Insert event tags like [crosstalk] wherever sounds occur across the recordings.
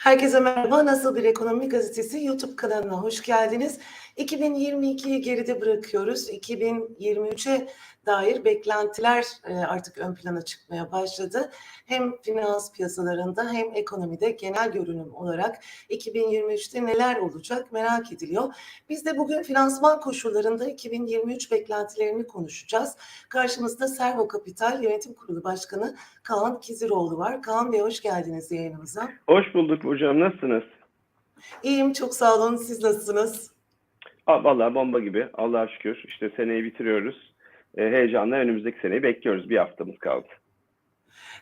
Herkese merhaba. Nasıl bir ekonomi gazetesi YouTube kanalına hoş geldiniz. 2022'yi geride bırakıyoruz. 2023'e dair beklentiler e, artık ön plana çıkmaya başladı. Hem finans piyasalarında hem ekonomide genel görünüm olarak 2023'te neler olacak merak ediliyor. Biz de bugün finansman koşullarında 2023 beklentilerini konuşacağız. Karşımızda Servo Kapital Yönetim Kurulu Başkanı Kaan Kiziroğlu var. Kaan Bey hoş geldiniz yayınımıza. Hoş bulduk hocam. Nasılsınız? İyiyim, çok sağ olun. Siz nasılsınız? Vallahi bomba gibi. Allah'a şükür. İşte seneyi bitiriyoruz. Ee, heyecanla önümüzdeki seneyi bekliyoruz. Bir haftamız kaldı.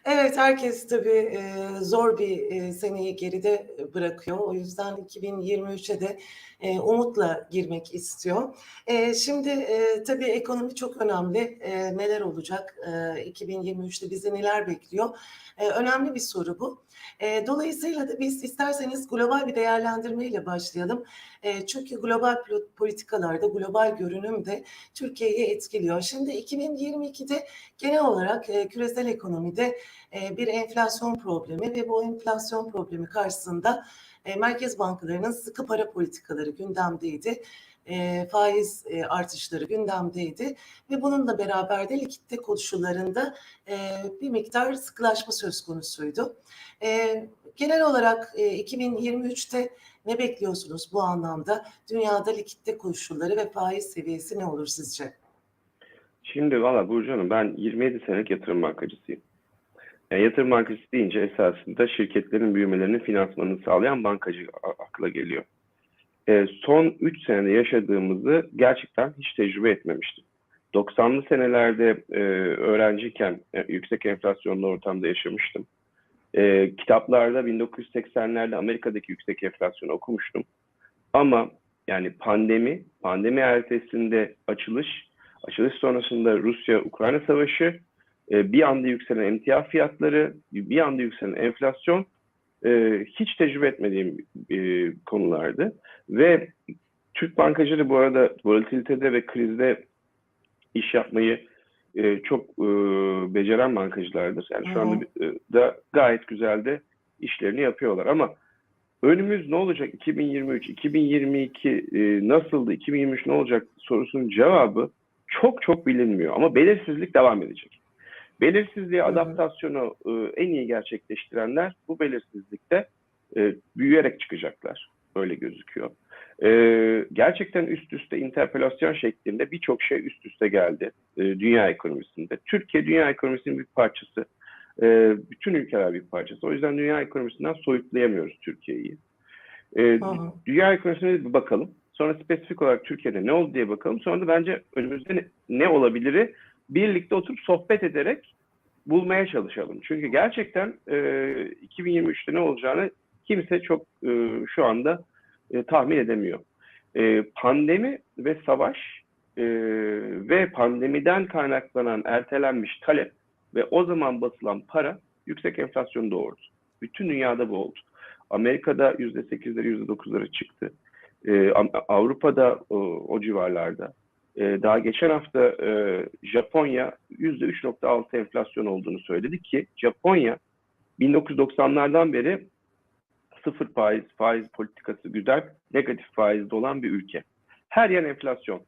Evet, herkes tabii e, zor bir e, seneyi geride bırakıyor. O yüzden 2023'e de e, umutla girmek istiyor. E, şimdi e, tabii ekonomi çok önemli. E, neler olacak? E, 2023'te bizi neler bekliyor? E, önemli bir soru bu. E, dolayısıyla da biz isterseniz global bir değerlendirmeyle başlayalım. E, çünkü global politikalarda, global görünüm de Türkiye'yi etkiliyor. Şimdi 2022'de genel olarak e, küresel ekonomide e, bir enflasyon problemi ve bu enflasyon problemi karşısında e, merkez bankalarının sıkı para politikaları gündemdeydi. Faiz artışları gündemdeydi ve bununla beraber de likitte koşullarında bir miktar sıkılaşma söz konusuydu. Genel olarak e, 2023'te ne bekliyorsunuz bu anlamda? Dünyada likitte koşulları ve faiz seviyesi ne olur sizce? Şimdi valla Burcu Hanım ben 27 senelik yatırım bankacısıyım. Yani yatırım bankacısı deyince esasında şirketlerin büyümelerinin finansmanını sağlayan bankacı akla geliyor. E, son 3 senede yaşadığımızı gerçekten hiç tecrübe etmemiştim. 90'lı senelerde e, öğrenciyken e, yüksek enflasyonlu ortamda yaşamıştım. E, kitaplarda 1980'lerde Amerika'daki yüksek enflasyonu okumuştum. Ama yani pandemi, pandemi ertesinde açılış, açılış sonrasında Rusya-Ukrayna savaşı, e, bir anda yükselen emtia fiyatları, bir anda yükselen enflasyon e, hiç tecrübe etmediğim e, konulardı. Ve Türk bankacıları bu arada volatilitede ve krizde iş yapmayı e, çok e, beceren bankacılardır. Yani şu anda e, da gayet güzel de işlerini yapıyorlar ama önümüz ne olacak 2023, 2022 e, nasıldı, 2023 ne olacak sorusunun cevabı çok çok bilinmiyor ama belirsizlik devam edecek. Belirsizliğe adaptasyonu e, en iyi gerçekleştirenler bu belirsizlikte e, büyüyerek çıkacaklar. Öyle gözüküyor. E, gerçekten üst üste interpelasyon şeklinde birçok şey üst üste geldi e, dünya ekonomisinde. Türkiye dünya ekonomisinin bir parçası. E, bütün ülkeler bir parçası. O yüzden dünya ekonomisinden soyutlayamıyoruz Türkiye'yi. E, dünya ekonomisine bir bakalım. Sonra spesifik olarak Türkiye'de ne oldu diye bakalım. Sonra da bence önümüzde ne, ne olabiliri birlikte oturup sohbet ederek bulmaya çalışalım. Çünkü gerçekten e, 2023'te ne olacağını kimse çok e, şu anda e, tahmin edemiyor. E, pandemi ve savaş e, ve pandemiden kaynaklanan ertelenmiş talep ve o zaman basılan para yüksek enflasyon doğurdu. Bütün dünyada bu oldu. Amerika'da %8'lere %9'lara çıktı. E, Avrupa'da o, o civarlarda. E, daha geçen hafta e, Japonya %3.6 enflasyon olduğunu söyledi ki Japonya 1990'lardan beri sıfır faiz, faiz politikası güder, negatif faizde olan bir ülke. Her yer enflasyon.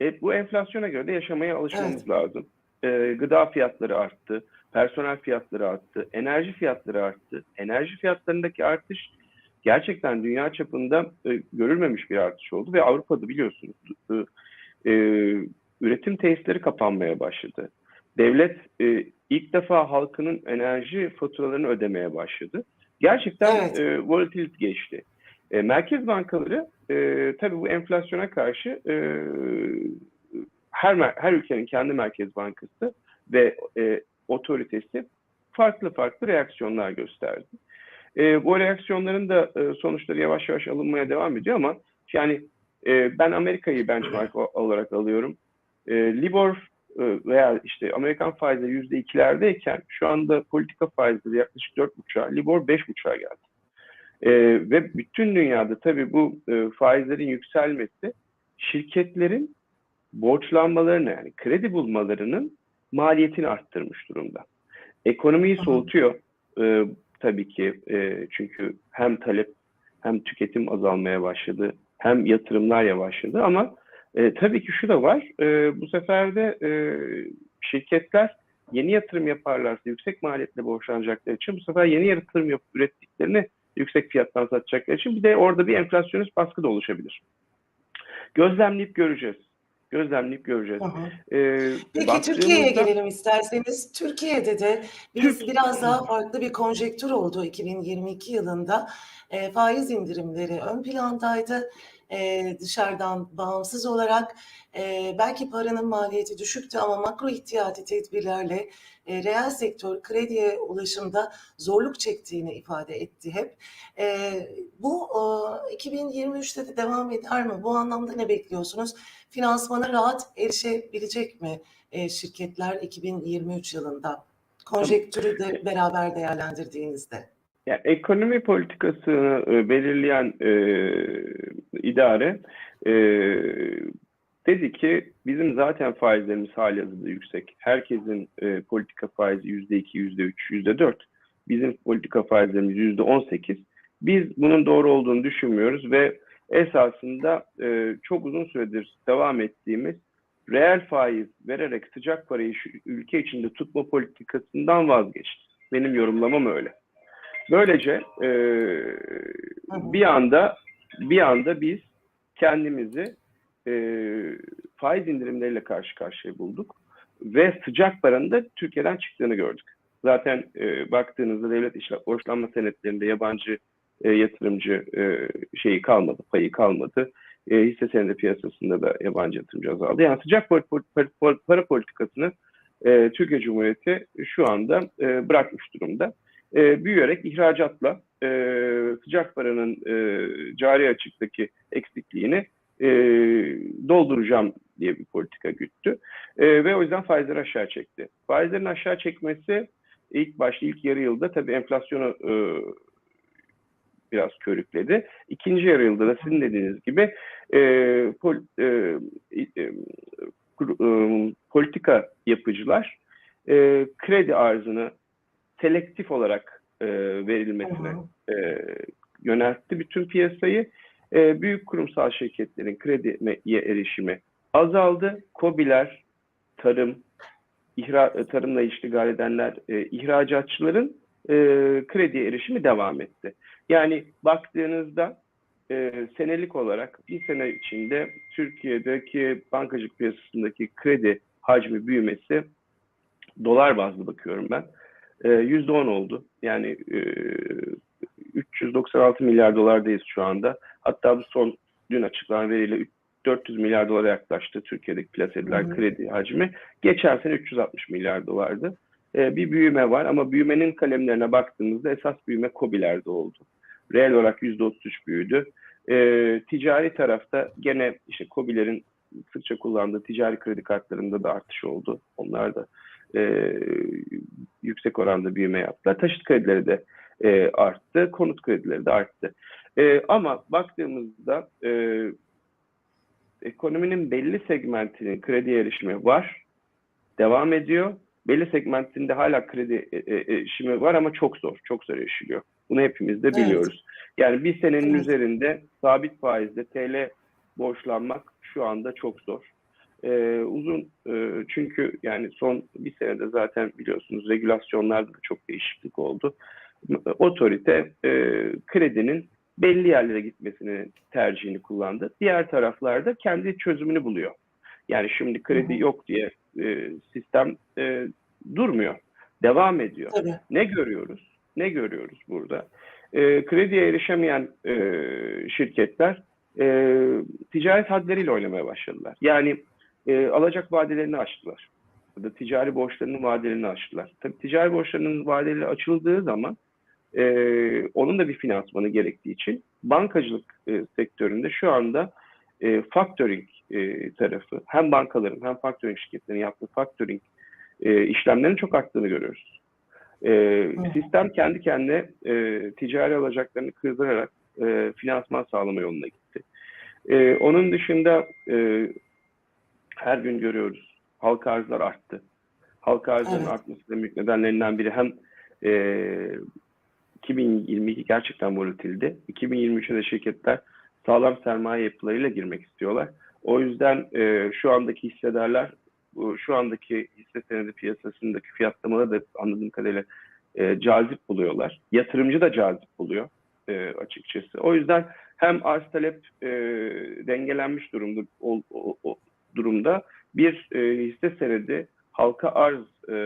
E, bu enflasyona göre de yaşamaya alışmamız evet. lazım. E, gıda fiyatları arttı, personel fiyatları arttı, enerji fiyatları arttı. Enerji fiyatlarındaki artış gerçekten dünya çapında e, görülmemiş bir artış oldu ve Avrupa'da biliyorsunuz e, e, üretim tesisleri kapanmaya başladı. Devlet e, ilk defa halkının enerji faturalarını ödemeye başladı. Gerçekten evet. e, volatility geçti. E, merkez bankaları e, tabii bu enflasyona karşı e, her her ülkenin kendi merkez bankası ve e, otoritesi farklı farklı reaksiyonlar gösterdi. E, bu reaksiyonların da e, sonuçları yavaş yavaş alınmaya devam ediyor ama yani e, ben Amerika'yı benchmark olarak alıyorum. E, Libor e, veya işte Amerikan faizleri yüzde ikilerdeyken şu anda politika faizleri yaklaşık dört buçuğa, Libor beş buçuğa geldi. E, ve bütün dünyada tabii bu e, faizlerin yükselmesi şirketlerin borçlanmalarını yani kredi bulmalarının maliyetini arttırmış durumda. Ekonomiyi soğutuyor. E, tabii ki e, çünkü hem talep hem tüketim azalmaya başladı hem yatırımlar yavaşladı ama e, tabii ki şu da var e, bu sefer de e, şirketler yeni yatırım yaparlarsa yüksek maliyetle borçlanacakları için bu sefer yeni yatırım yapıp ürettiklerini yüksek fiyattan satacakları için bir de orada bir enflasyonist baskı da oluşabilir. Gözlemleyip göreceğiz. Gözlemleyip göreceğiz. Ee, Peki Türkiye'ye gelelim isterseniz. Türkiye'de de biz Türk- biraz daha farklı bir konjektür oldu 2022 yılında. E, faiz indirimleri ön plandaydı. E, dışarıdan bağımsız olarak e, belki paranın maliyeti düşüktü ama makro ihtiyati tedbirlerle e, reel sektör krediye ulaşımda zorluk çektiğini ifade etti hep. E, bu e, 2023'te de devam eder mi? Bu anlamda ne bekliyorsunuz? Finansmana rahat erişebilecek mi e, şirketler 2023 yılında? Konjektürü de beraber değerlendirdiğinizde. Yani ekonomi politikasını e, belirleyen e, idare e, dedi ki bizim zaten faizlerimiz hali hazırda yüksek. Herkesin e, politika faizi yüzde iki, yüzde üç, yüzde dört. Bizim politika faizlerimiz yüzde on sekiz. Biz bunun doğru olduğunu düşünmüyoruz ve esasında e, çok uzun süredir devam ettiğimiz reel faiz vererek sıcak parayı ülke içinde tutma politikasından vazgeçti. Benim yorumlamam öyle. Böylece e, bir anda bir anda biz kendimizi e, faiz indirimleriyle karşı karşıya bulduk ve sıcak paranın da Türkiye'den çıktığını gördük. Zaten e, baktığınızda devlet işle- borçlanma senetlerinde yabancı e, yatırımcı e, şeyi kalmadı, payı kalmadı. E, hisse senedi piyasasında da yabancı yatırımcı azaldı. Yani sıcak para, para, para, politikasını e, Türkiye Cumhuriyeti şu anda e, bırakmış durumda e, büyüyerek ihracatla e, sıcak paranın e, cari açıktaki eksikliğini e, dolduracağım diye bir politika güttü. E, ve o yüzden faizleri aşağı çekti. Faizlerin aşağı çekmesi ilk başta ilk yarı yılda tabii enflasyonu e, biraz körükledi. İkinci yarı yılda da sizin dediğiniz gibi e, pol, e, e, e, politika yapıcılar e, kredi arzını selektif olarak e, verilmesine e, yöneltti bütün piyasayı. E, büyük kurumsal şirketlerin krediye erişimi azaldı. KOBİ'ler, tarım, ihra, e, tarımla iştigal edenler, e, ihracatçıların e, krediye erişimi devam etti. Yani baktığınızda e, senelik olarak bir sene içinde Türkiye'deki bankacılık piyasasındaki kredi hacmi büyümesi dolar bazlı bakıyorum ben. E, %10 oldu. Yani e, 396 milyar dolardayız şu anda. Hatta bu son dün açıklanan veriyle 400 milyar dolara yaklaştı Türkiye'deki edilen hı. kredi hacmi. Geçen sene 360 milyar dolardı. E, bir büyüme var ama büyümenin kalemlerine baktığımızda esas büyüme COBİ'lerde oldu. Reel olarak %33 büyüdü. E, ticari tarafta gene işte COBİ'lerin sıkça kullandığı ticari kredi kartlarında da artış oldu. Onlar da e, yüksek oranda büyüme yaptılar. Taşıt kredileri de e, arttı, konut kredileri de arttı. E, ama baktığımızda e, ekonominin belli segmentinin kredi erişimi var, devam ediyor. Belli segmentinde hala kredi e, e, erişimi var ama çok zor, çok zor erişiliyor. Bunu hepimiz de Evet. biliyoruz. Yani bir senenin Evet. üzerinde sabit faizle TL borçlanmak şu anda çok zor. Ee, uzun e, çünkü yani son bir senede zaten biliyorsunuz regülasyonlarda da çok değişiklik oldu. Otorite e, kredinin belli yerlere gitmesini tercihini kullandı. Diğer taraflarda kendi çözümünü buluyor. Yani şimdi kredi yok diye e, sistem e, durmuyor. Devam ediyor. Tabii. Ne görüyoruz? Ne görüyoruz burada? E, krediye erişemeyen e, şirketler e, ticaret hadleriyle oynamaya başladılar. Yani e, alacak vadelerini aştılar. Ya da ticari borçlarının vadelerini aştılar. Tabii ticari borçlarının vadeleri açıldığı zaman e, onun da bir finansmanı gerektiği için bankacılık e, sektöründe şu anda e, factoring e, tarafı hem bankaların hem factoring şirketlerinin yaptığı factoring e, işlemlerinin çok arttığını görüyoruz. E, sistem kendi kendine e, ticari alacaklarını kırdırarak e, finansman sağlama yoluna gitti. E, onun dışında e, her gün görüyoruz halka arzlar arttı. Halka arzların Evet. artması büyük nedenlerinden biri hem e, 2022 gerçekten volatildi. 2023'e de şirketler sağlam sermaye yapılarıyla girmek istiyorlar. O yüzden e, şu andaki hissedarlar bu, şu andaki hisse senedi piyasasındaki fiyatlamaları da anladığım kadarıyla e, cazip buluyorlar. Yatırımcı da cazip buluyor e, açıkçası. O yüzden hem arz talep e, dengelenmiş durumda o, o, o durumda bir e, hisse senedi halka arz e,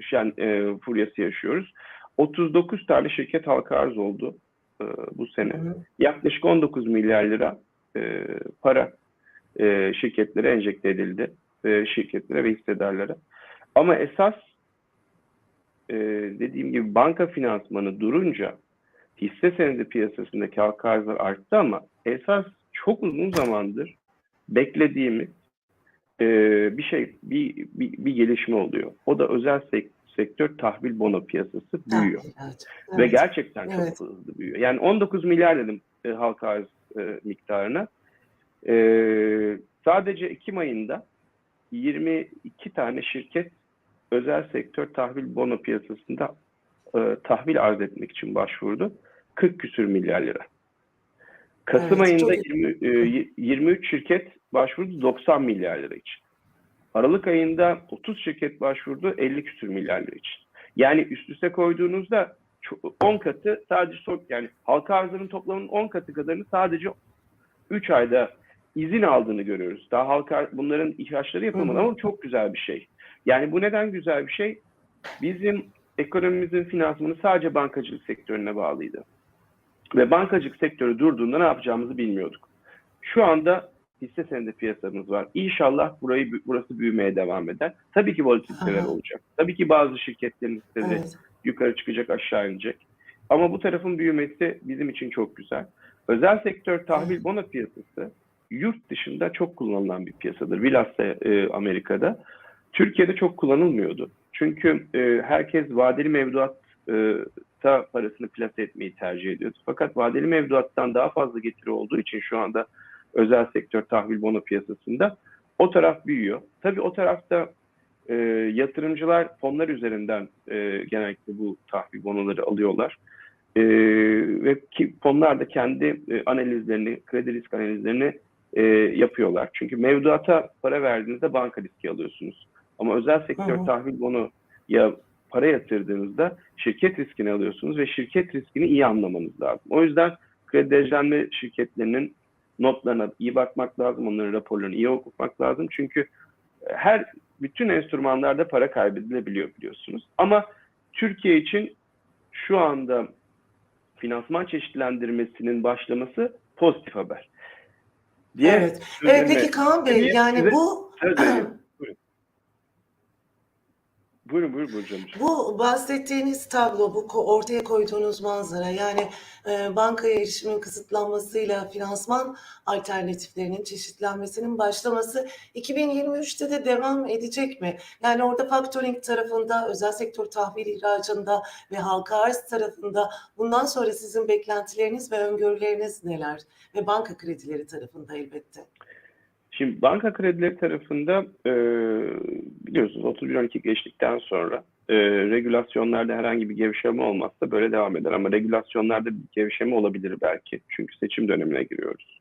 şen, e, furyası yaşıyoruz. 39 tane şirket halka arz oldu e, bu sene. Hı. Yaklaşık 19 milyar lira e, para e, şirketlere enjekte edildi. E, şirketlere ve hissedarlara. Ama esas e, dediğim gibi banka finansmanı durunca hisse senedi piyasasındaki halka arzlar arttı ama esas çok uzun zamandır beklediğimiz e, bir şey, bir, bir, bir gelişme oluyor. O da özel sek- sektör tahvil bono piyasası büyüyor. Evet, Ve evet. gerçekten çok Evet. hızlı büyüyor. Yani 19 milyar dedim e, halka arz e, miktarına. E, sadece Ekim ayında 22 tane şirket özel sektör tahvil bono piyasasında e, tahvil arz etmek için başvurdu. 40 küsür milyar lira. Kasım Evet, ayında çok- 20, e, y- 23 şirket başvurdu 90 milyar lira için. Aralık ayında 30 şirket başvurdu 50 küsür milyar lira için. Yani üst üste koyduğunuzda ço- 10 katı sadece son, yani halka arzların toplamının 10 katı kadarını sadece 3 ayda izin aldığını görüyoruz. Daha halka bunların ihraçları yapılmadı ama çok güzel bir şey. Yani bu neden güzel bir şey? Bizim ekonomimizin finansmanı sadece bankacılık sektörüne bağlıydı. Ve bankacılık sektörü durduğunda ne yapacağımızı bilmiyorduk. Şu anda hisse senedi piyasamız var. İnşallah burayı burası büyümeye devam eder. Tabii ki volatiliteler olacak. Tabii ki bazı şirketlerin hisseleri Evet. yukarı çıkacak, aşağı inecek. Ama bu tarafın büyümesi bizim için çok güzel. Özel sektör tahvil bono piyasası yurt dışında çok kullanılan bir piyasadır. Bilhassa e, Amerika'da. Türkiye'de çok kullanılmıyordu. Çünkü e, herkes vadeli mevduatta parasını plase etmeyi tercih ediyordu. Fakat vadeli mevduattan daha fazla getiri olduğu için şu anda özel sektör tahvil bono piyasasında o taraf büyüyor. Tabii o tarafta e, yatırımcılar fonlar üzerinden e, genellikle bu tahvil bonoları alıyorlar. E, ve ki fonlar da kendi e, analizlerini, kredi risk analizlerini e, yapıyorlar. Çünkü mevduata para verdiğinizde banka riski alıyorsunuz. Ama özel sektör Hı hı. tahvil bonu ya para yatırdığınızda şirket riskini alıyorsunuz ve şirket riskini iyi anlamanız lazım. O yüzden kredi şirketlerinin notlarına iyi bakmak lazım, onların raporlarını iyi okumak lazım. Çünkü her bütün enstrümanlarda para kaybedilebiliyor biliyorsunuz. Ama Türkiye için şu anda finansman çeşitlendirmesinin başlaması pozitif haber. Diğer Evet. Evet peki Kaan Bey yani bu. Buyurun buyurun Burcu. Bu bahsettiğiniz tablo, bu ortaya koyduğunuz manzara yani e, bankaya erişimin kısıtlanmasıyla finansman alternatiflerinin çeşitlenmesinin başlaması 2023'te de devam edecek mi? Yani orada factoring tarafında, özel sektör tahvil ihracında ve halka arz tarafında bundan sonra sizin beklentileriniz ve öngörüleriniz neler? Ve banka kredileri tarafında elbette. Şimdi banka kredileri tarafında e, biliyorsunuz 31-12 geçtikten sonra e, regülasyonlarda herhangi bir gevşeme olmazsa böyle devam eder. Ama regülasyonlarda bir gevşeme olabilir belki. Çünkü seçim dönemine giriyoruz.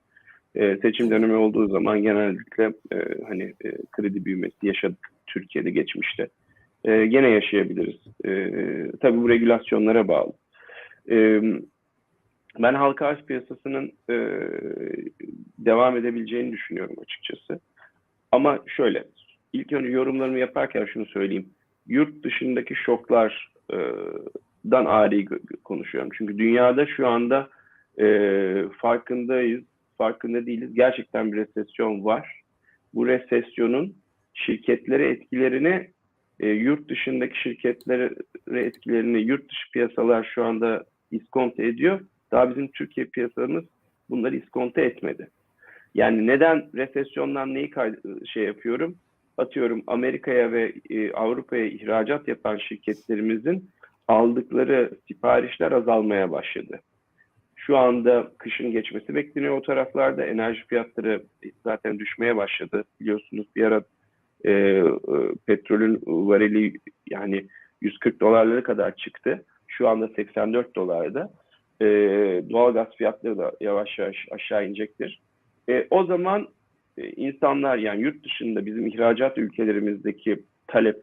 E, seçim dönemi olduğu zaman genellikle e, hani e, kredi büyümesi yaşadık Türkiye'de geçmişte. E, gene yaşayabiliriz. E, tabii bu regülasyonlara bağlı. E, ben halka arz piyasasının e, devam edebileceğini düşünüyorum açıkçası. Ama şöyle, ilk önce yorumlarımı yaparken şunu söyleyeyim. Yurt dışındaki şoklardan ari konuşuyorum. Çünkü dünyada şu anda e, farkındayız, farkında değiliz. Gerçekten bir resesyon var. Bu resesyonun şirketlere etkilerini, e, yurt dışındaki şirketlere etkilerini yurt dışı piyasalar şu anda iskonto ediyor. Daha bizim Türkiye piyasamız bunları iskonto etmedi. Yani neden resesyondan neyi şey yapıyorum? Atıyorum Amerika'ya ve e, Avrupa'ya ihracat yapan şirketlerimizin aldıkları siparişler azalmaya başladı. Şu anda kışın geçmesi bekleniyor o taraflarda. Enerji fiyatları zaten düşmeye başladı. Biliyorsunuz bir ara e, e, petrolün varili yani 140 dolarlara kadar çıktı. Şu anda 84 dolarda. E, doğalgaz fiyatları da yavaş yavaş aşağı inecektir. E, o zaman e, insanlar yani yurt dışında bizim ihracat ülkelerimizdeki talep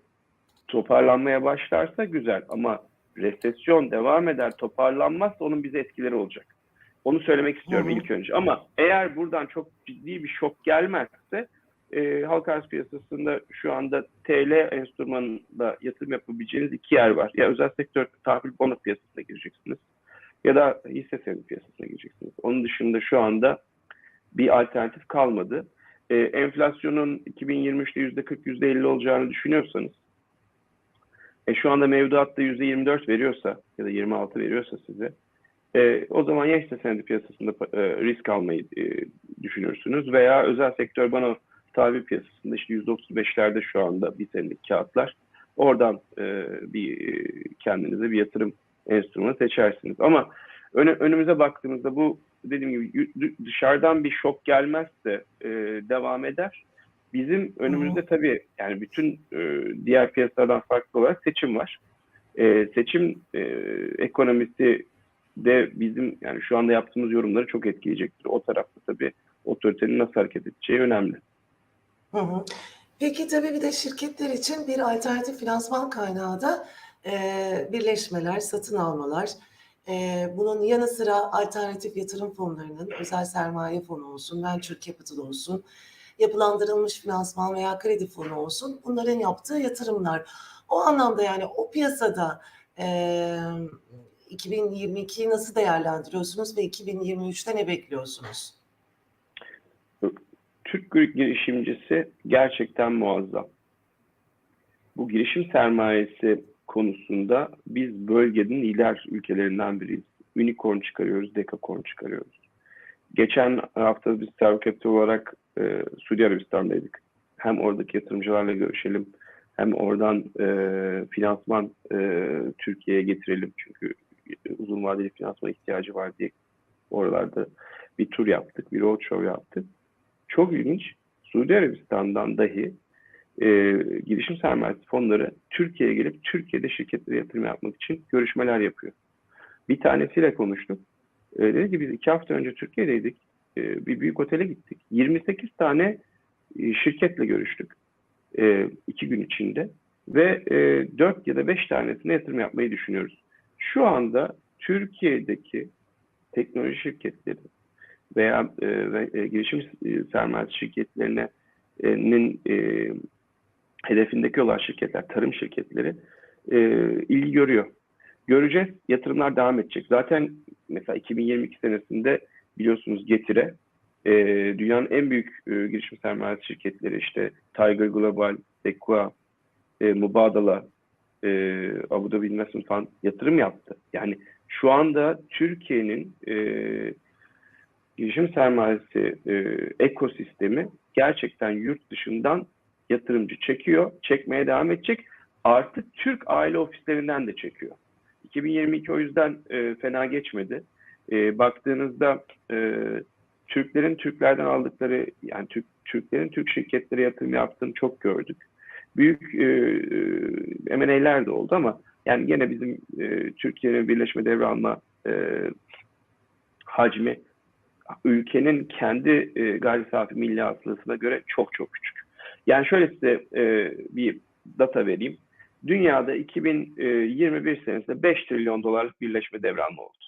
toparlanmaya başlarsa güzel ama resesyon devam eder toparlanmazsa onun bize etkileri olacak. Onu söylemek istiyorum ilk önce. Ama eğer buradan çok ciddi bir şok gelmezse e, halka arz piyasasında şu anda TL enstrümanında yatırım yapabileceğiniz iki yer var. Ya özel sektör tahvil bono piyasasına gireceksiniz ya da hisse senedi piyasasına gireceksiniz. Onun dışında şu anda bir alternatif kalmadı. E, enflasyonun 2023'te %40, %50 olacağını düşünüyorsanız e, şu anda mevduatta %24 veriyorsa ya da 26 veriyorsa size e, o zaman ya hisse senedi piyasasında e, risk almayı e, düşünürsünüz veya özel sektör bana tahvil piyasasında işte %35'lerde şu anda bir senelik kağıtlar. Oradan e, bir e, kendinize bir yatırım enstrümanı seçersiniz. Ama öne, önümüze baktığımızda bu dediğim gibi dışarıdan bir şok gelmezse e, devam eder. Bizim önümüzde tabii yani bütün e, diğer piyasalardan farklı olarak seçim var. E, seçim e, ekonomisi de bizim yani şu anda yaptığımız yorumları çok etkileyecektir. O tarafta tabii otoritenin nasıl hareket edeceği önemli. Hı hı. Peki tabii bir de şirketler için bir alternatif finansman kaynağı da birleşmeler, satın almalar. Bunun yanı sıra alternatif yatırım fonlarının, özel sermaye fonu olsun, venture capital olsun, yapılandırılmış finansman veya kredi fonu olsun bunların yaptığı yatırımlar. O anlamda yani o piyasada e, 2022'yi nasıl değerlendiriyorsunuz ve 2023'te ne bekliyorsunuz? Türk girişimcisi gerçekten muazzam. Bu girişim sermayesi konusunda biz bölgenin lider ülkelerinden biriyiz. Unicorn çıkarıyoruz, Decacorn çıkarıyoruz. Geçen hafta biz Servo olarak e, Suudi Arabistan'daydık. Hem oradaki yatırımcılarla görüşelim, hem oradan e, finansman e, Türkiye'ye getirelim. Çünkü uzun vadeli finansman ihtiyacı var diye oralarda bir tur yaptık, bir roadshow yaptık. Çok ilginç. Suudi Arabistan'dan dahi e, girişim sermayesi fonları Türkiye'ye gelip Türkiye'de şirketlere yatırım yapmak için görüşmeler yapıyor. Bir tanesiyle konuştuk. E, dedi ki biz iki hafta önce Türkiye'deydik. E, bir büyük otele gittik. 28 tane e, şirketle görüştük. E, iki gün içinde. Ve e, 4 ya da 5 tanesine yatırım yapmayı düşünüyoruz. Şu anda Türkiye'deki teknoloji şirketleri veya e, ve, e, girişim e, sermayesi şirketlerinin e, hedefindeki olan şirketler, tarım şirketleri e, ilgi görüyor. Göreceğiz, yatırımlar devam edecek. Zaten mesela 2022 senesinde biliyorsunuz Getire, e, dünyanın en büyük e, girişim sermayesi şirketleri işte Tiger Global, Sequoia, e, Mubadala, e, Abu Dhabi Investment Fund yatırım yaptı. Yani şu anda Türkiye'nin e, girişim sermayesi e, ekosistemi gerçekten yurt dışından yatırımcı çekiyor, çekmeye devam edecek. Artık Türk aile ofislerinden de çekiyor. 2022 o yüzden e, fena geçmedi. E, baktığınızda e, Türklerin Türklerden aldıkları, yani Türk, Türklerin Türk şirketlere yatırım yaptığını çok gördük. Büyük e, e, M&A'ler de oldu ama yani gene bizim e, Türkiye'nin birleşme devralma e, hacmi ülkenin kendi e, gayri safi milli hasılasına göre çok çok küçük. Yani şöyle size e, bir data vereyim. Dünyada 2021 senesinde 5 trilyon dolarlık birleşme devralma oldu.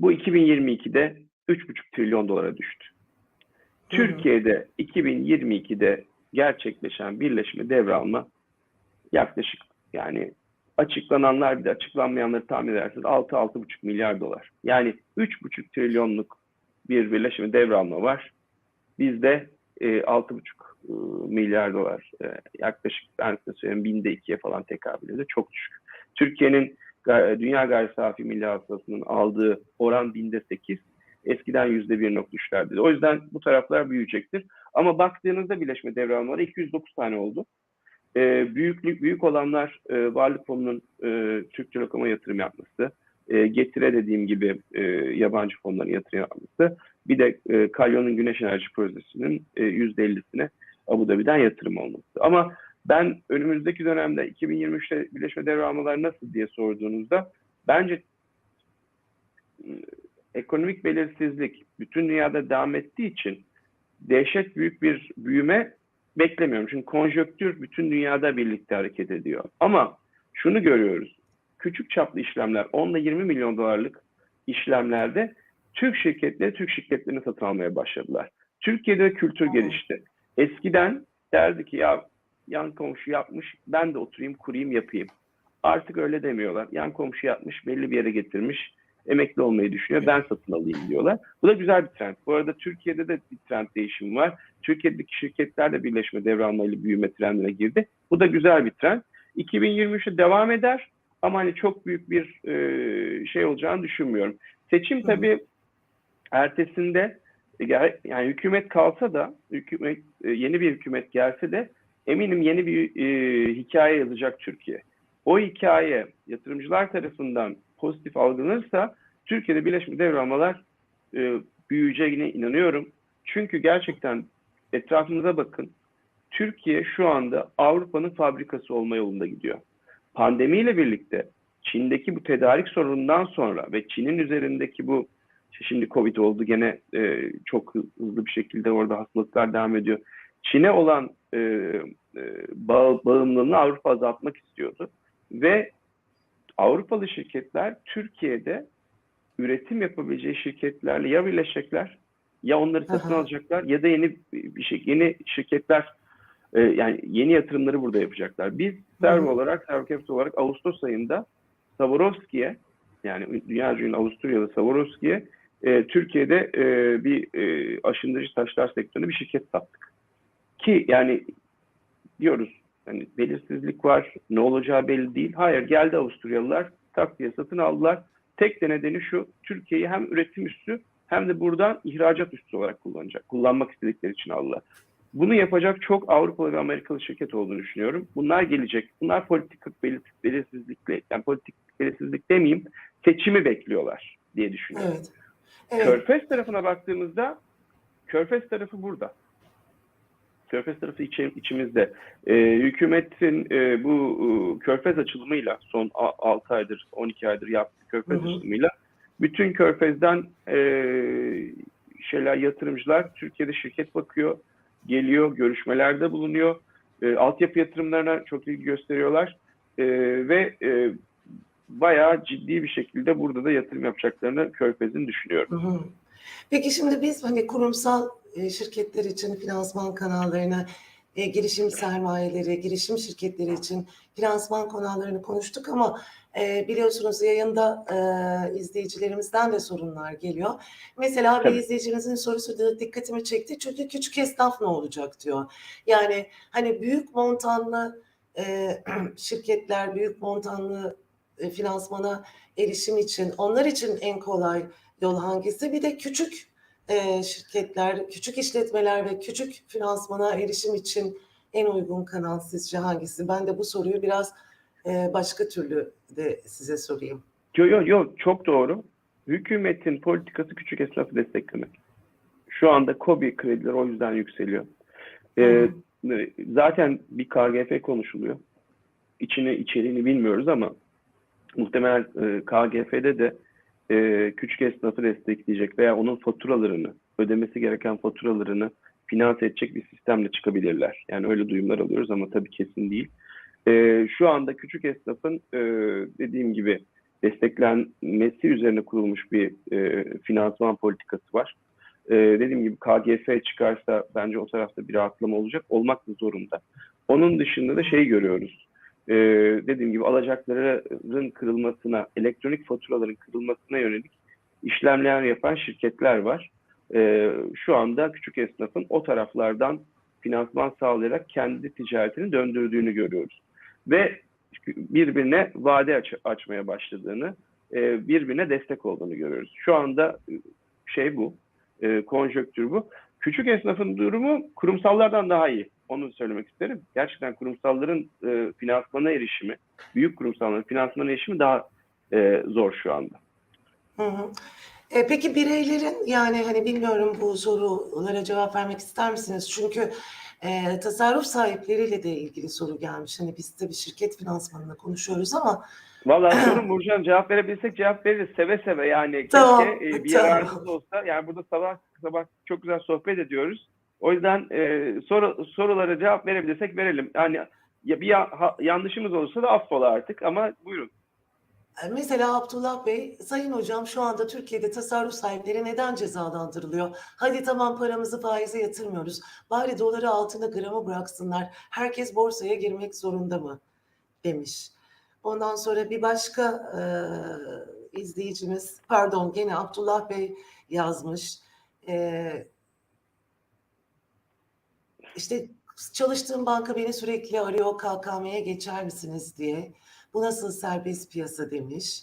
Bu 2022'de 3,5 trilyon dolara düştü. Türkiye'de 2022'de gerçekleşen birleşme devralma yaklaşık yani açıklananlar bir de açıklanmayanları tahmin ederseniz 6-6,5 milyar dolar. Yani 3,5 trilyonluk bir birleşme devralma var. Bizde e, 6,5 e, milyar dolar e, yaklaşık ben size söyleyeyim binde ikiye falan tekabül ediyor. Çok düşük. Türkiye'nin dünya gayri safi milli hasılasının aldığı oran binde sekiz. Eskiden yüzde bir nokta. O yüzden bu taraflar büyüyecektir. Ama baktığınızda birleşme devralmaları 209 tane oldu. E, büyüklük büyük olanlar e, Varlık Fonu'nun e, Türk Telekom'a yatırım yapması, e, Getire dediğim gibi e, yabancı fonların yatırım yapması, bir de e, Kalyon'un Güneş Enerji Projesi'nin e, %50'sine Abu Dhabi'den yatırım olması. Ama ben önümüzdeki dönemde 2023'te birleşme devralmalar nasıl diye sorduğunuzda Bence e, ekonomik belirsizlik bütün dünyada devam ettiği için dehşet büyük bir büyüme beklemiyorum. Çünkü konjöktür bütün dünyada birlikte hareket ediyor. Ama şunu görüyoruz. Küçük çaplı işlemler 10 ile 20 milyon dolarlık işlemlerde Türk şirketleri Türk şirketlerini satın almaya başladılar. Türkiye'de kültür gelişti. Eskiden derdi ki ya yan komşu yapmış ben de oturayım kurayım yapayım. Artık öyle demiyorlar. Yan komşu yapmış belli bir yere getirmiş emekli olmayı düşünüyor ben satın alayım diyorlar. Bu da güzel bir trend. Bu arada Türkiye'de de bir trend değişimi var. Türkiye'deki şirketler de birleşme devralmayla büyüme trendine girdi. Bu da güzel bir trend. 2023'e devam eder ama hani çok büyük bir e, şey olacağını düşünmüyorum. Seçim tabii ertesinde yani hükümet kalsa da hükümet e, yeni bir hükümet gelse de eminim yeni bir e, hikaye yazacak Türkiye. O hikaye yatırımcılar tarafından pozitif algılanırsa Türkiye'de birleşme devralmalar e, büyüyeceğine inanıyorum. Çünkü gerçekten etrafınıza bakın. Türkiye şu anda Avrupa'nın fabrikası olma yolunda gidiyor. Pandemiyle birlikte Çin'deki bu tedarik sorunundan sonra ve Çin'in üzerindeki bu şimdi Covid oldu gene e, çok hızlı bir şekilde orada hastalıklar devam ediyor. Çin'e olan e, e, bağ, bağımlılığını Avrupa azaltmak istiyordu. Ve Avrupalı şirketler Türkiye'de üretim yapabileceği şirketlerle ya birleşecekler ya onları satın Aha. alacaklar ya da yeni bir şey yeni şirketler e, yani yeni yatırımları burada yapacaklar. Biz Servo olarak Servo Capital olarak Ağustos ayında Swarovski'ye yani dünya ünlü Avusturyalı Swarovski'ye e, Türkiye'de e, bir e, aşındırıcı taşlar sektöründe bir şirket sattık. Ki yani diyoruz hani belirsizlik var, ne olacağı belli değil. Hayır geldi Avusturyalılar tak diye satın aldılar. Tek de nedeni şu, Türkiye'yi hem üretim üssü hem de buradan ihracat üssü olarak kullanacak. Kullanmak istedikleri için aldılar. Bunu yapacak çok Avrupalı ve Amerikalı şirket olduğunu düşünüyorum. Bunlar gelecek. Bunlar politik belir- belirsizlikle, yani politik belirsizlik demeyeyim, seçimi bekliyorlar diye düşünüyorum. Evet. Evet. Körfez tarafına baktığımızda Körfez tarafı burada. Körfez tarafı içi- içimizde. Ee, hükümetin e, bu e, Körfez açılımıyla son 6 aydır 12 aydır yaptığı Körfez Hı hı. açılımıyla bütün Körfez'den e, şeyler yatırımcılar Türkiye'de şirket bakıyor, geliyor, görüşmelerde bulunuyor. E, altyapı yatırımlarına çok ilgi gösteriyorlar E, ve e, bayağı ciddi bir şekilde burada da yatırım yapacaklarını Körfez'in düşünüyorum. Hı hı. Peki şimdi biz hani kurumsal e, şirketler için finansman kanallarını, e, girişim sermayeleri, girişim şirketleri için finansman kanallarını konuştuk ama e, biliyorsunuz yayında e, izleyicilerimizden de sorunlar geliyor. Mesela bir izleyicimizin sorusu da dikkatimi çekti. Çünkü küçük esnaf ne olacak diyor. Yani hani büyük montanlı e, [clears throat] şirketler, büyük montanlı e, finansmana erişim için, onlar için en kolay yol hangisi? Bir de küçük e, şirketler, küçük işletmeler ve küçük finansmana erişim için en uygun kanal sizce hangisi? Ben de bu soruyu biraz e, başka türlü de size sorayım. Yok yok yok çok doğru. Hükümetin politikası küçük esnafı desteklemek. Şu anda KOBİ kredileri o yüzden yükseliyor. Ee, zaten bir KGF konuşuluyor. İçini içeriğini bilmiyoruz ama muhtemelen e, KGF'de de e, küçük esnafı destekleyecek veya onun faturalarını, ödemesi gereken faturalarını finanse edecek bir sistemle çıkabilirler. Yani öyle duyumlar alıyoruz ama tabii kesin değil. E, şu anda küçük esnafın e, dediğim gibi desteklenmesi üzerine kurulmuş bir e, finansman politikası var. E, dediğim gibi KGF çıkarsa bence o tarafta bir rahatlama olacak. Olmak da zorunda. Onun dışında da şey görüyoruz. E, dediğim gibi alacakların kırılmasına, elektronik faturaların kırılmasına yönelik işlemler yapan şirketler var. E, şu anda küçük esnafın o taraflardan finansman sağlayarak kendi ticaretini döndürdüğünü görüyoruz. Ve birbirine vade aç- açmaya başladığını, e, birbirine destek olduğunu görüyoruz. Şu anda e, şey bu, e, konjöktür bu. Küçük esnafın durumu kurumsallardan daha iyi. Onu söylemek isterim. Gerçekten kurumsalların e, finansmana erişimi, büyük kurumsalların finansmana erişimi daha e, zor şu anda. Hı hı. E, peki bireylerin yani hani bilmiyorum bu sorulara cevap vermek ister misiniz? Çünkü e, tasarruf sahipleriyle de ilgili soru gelmiş. Hani biz tabii şirket finansmanını konuşuyoruz ama Vallahi [clears throat] sorun Burcu cevap verebilsek cevap veririz seve seve yani Tamam, keşke e, bir tamam. yararımız olsa yani burada sabah sabah çok güzel sohbet ediyoruz. O yüzden e, soru sorulara cevap verebilirsek verelim. Yani ya bir ya- ha- yanlışımız olursa da affola artık ama buyurun. Mesela Abdullah Bey, Sayın Hocam şu anda Türkiye'de tasarruf sahipleri neden cezalandırılıyor? Hadi tamam paramızı faize yatırmıyoruz. Bari doları altına gramı bıraksınlar. Herkes borsaya girmek zorunda mı? Demiş. Ondan sonra bir başka e, izleyicimiz, pardon gene Abdullah Bey yazmış. E, işte çalıştığım banka beni sürekli arıyor KKM'ye geçer misiniz diye. Bu nasıl serbest piyasa demiş.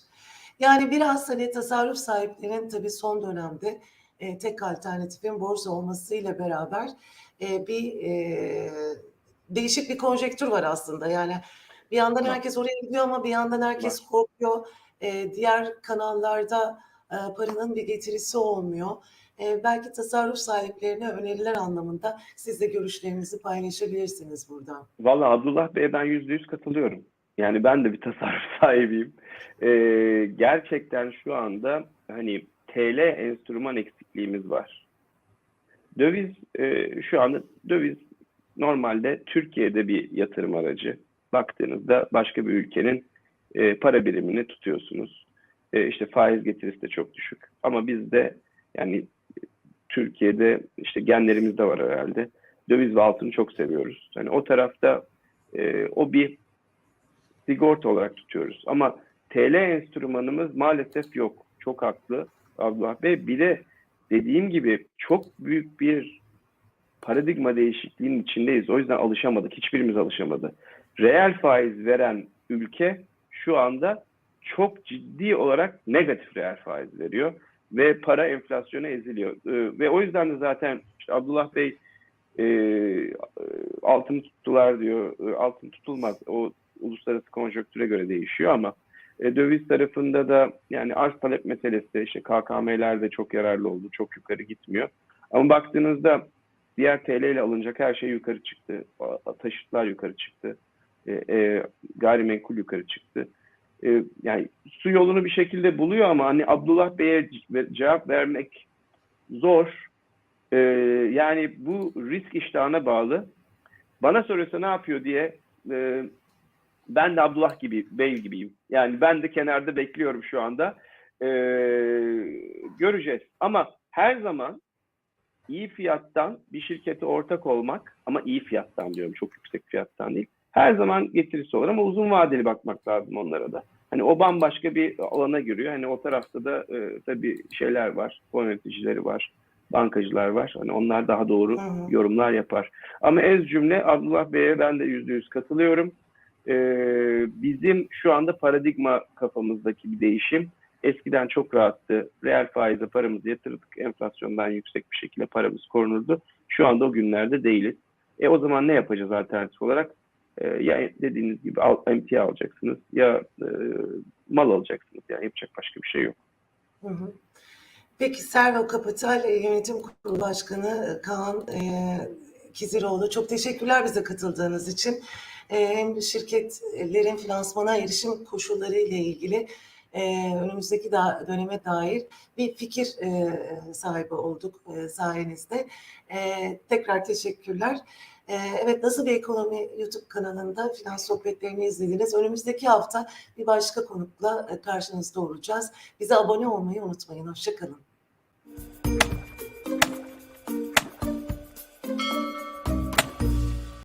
Yani biraz hani tasarruf sahiplerinin tabii son dönemde e, tek alternatifin borsa olmasıyla beraber e, bir e, değişik bir konjektür var aslında. Yani bir yandan herkes oraya gidiyor ama bir yandan herkes korkuyor. E, diğer kanallarda e, paranın bir getirisi olmuyor. E, belki tasarruf sahiplerine öneriler anlamında siz de görüşlerinizi paylaşabilirsiniz burada. Vallahi Abdullah Bey'e ben yüzde yüz katılıyorum. Yani ben de bir tasarruf [laughs] sahibiyim. E, gerçekten şu anda hani TL enstrüman eksikliğimiz var. Döviz e, şu anda döviz normalde Türkiye'de bir yatırım aracı. Baktığınızda başka bir ülkenin e, para birimini tutuyorsunuz. E, işte faiz getirisi de çok düşük. Ama bizde yani Türkiye'de işte genlerimizde var herhalde. Döviz ve altını çok seviyoruz. Hani o tarafta e, o bir sigorta olarak tutuyoruz. Ama TL enstrümanımız maalesef yok. Çok haklı Abdullah Bey. Bir de dediğim gibi çok büyük bir paradigma değişikliğinin içindeyiz. O yüzden alışamadık. Hiçbirimiz alışamadı. Reel faiz veren ülke şu anda çok ciddi olarak negatif reel faiz veriyor ve para enflasyona eziliyor. Ee, ve o yüzden de zaten işte Abdullah Bey e, altın tuttular diyor. E, altın tutulmaz. O uluslararası konjonktüre göre değişiyor ama e, döviz tarafında da yani arz talep meselesi işte KKM'ler de çok yararlı oldu. Çok yukarı gitmiyor. Ama baktığınızda diğer TL ile alınacak her şey yukarı çıktı. Taşıtlar yukarı çıktı. E, e, gayrimenkul yukarı çıktı. E, yani su yolunu bir şekilde buluyor ama hani Abdullah Bey'e ce- cevap vermek zor. E, yani bu risk iştahına bağlı. Bana soruyorsa ne yapıyor diye e, ben de Abdullah gibi, Bey gibiyim. Yani ben de kenarda bekliyorum şu anda. E, göreceğiz. Ama her zaman iyi fiyattan bir şirkete ortak olmak ama iyi fiyattan diyorum çok yüksek fiyattan değil. Her zaman getirisi olur ama uzun vadeli bakmak lazım onlara da. Hani o bambaşka bir alana giriyor. Hani o tarafta da e, tabii şeyler var, fon yöneticileri var, bankacılar var. Hani onlar daha doğru Hı hı. yorumlar yapar. Ama ez cümle Abdullah Bey'e ben de yüzde yüz katılıyorum. E, bizim şu anda paradigma kafamızdaki bir değişim. Eskiden çok rahattı. Reel faize paramızı yatırdık. Enflasyondan yüksek bir şekilde paramız korunurdu. Şu anda o günlerde değiliz. E o zaman ne yapacağız alternatif olarak? E, ya dediğiniz gibi al, emtia alacaksınız ya e, mal alacaksınız. Yani yapacak başka bir şey yok. Hı hı. Peki Servo Kapital e, Yönetim Kurulu Başkanı Kaan e, Kiziroğlu çok teşekkürler bize katıldığınız için. E, hem şirketlerin finansmana erişim koşulları ile ilgili e, önümüzdeki da, döneme dair bir fikir e, sahibi olduk e, sayenizde. E, tekrar teşekkürler. E, evet Nasıl Bir Ekonomi YouTube kanalında finans sohbetlerini izlediniz. Önümüzdeki hafta bir başka konukla e, karşınızda olacağız. Bize abone olmayı unutmayın. Hoşçakalın.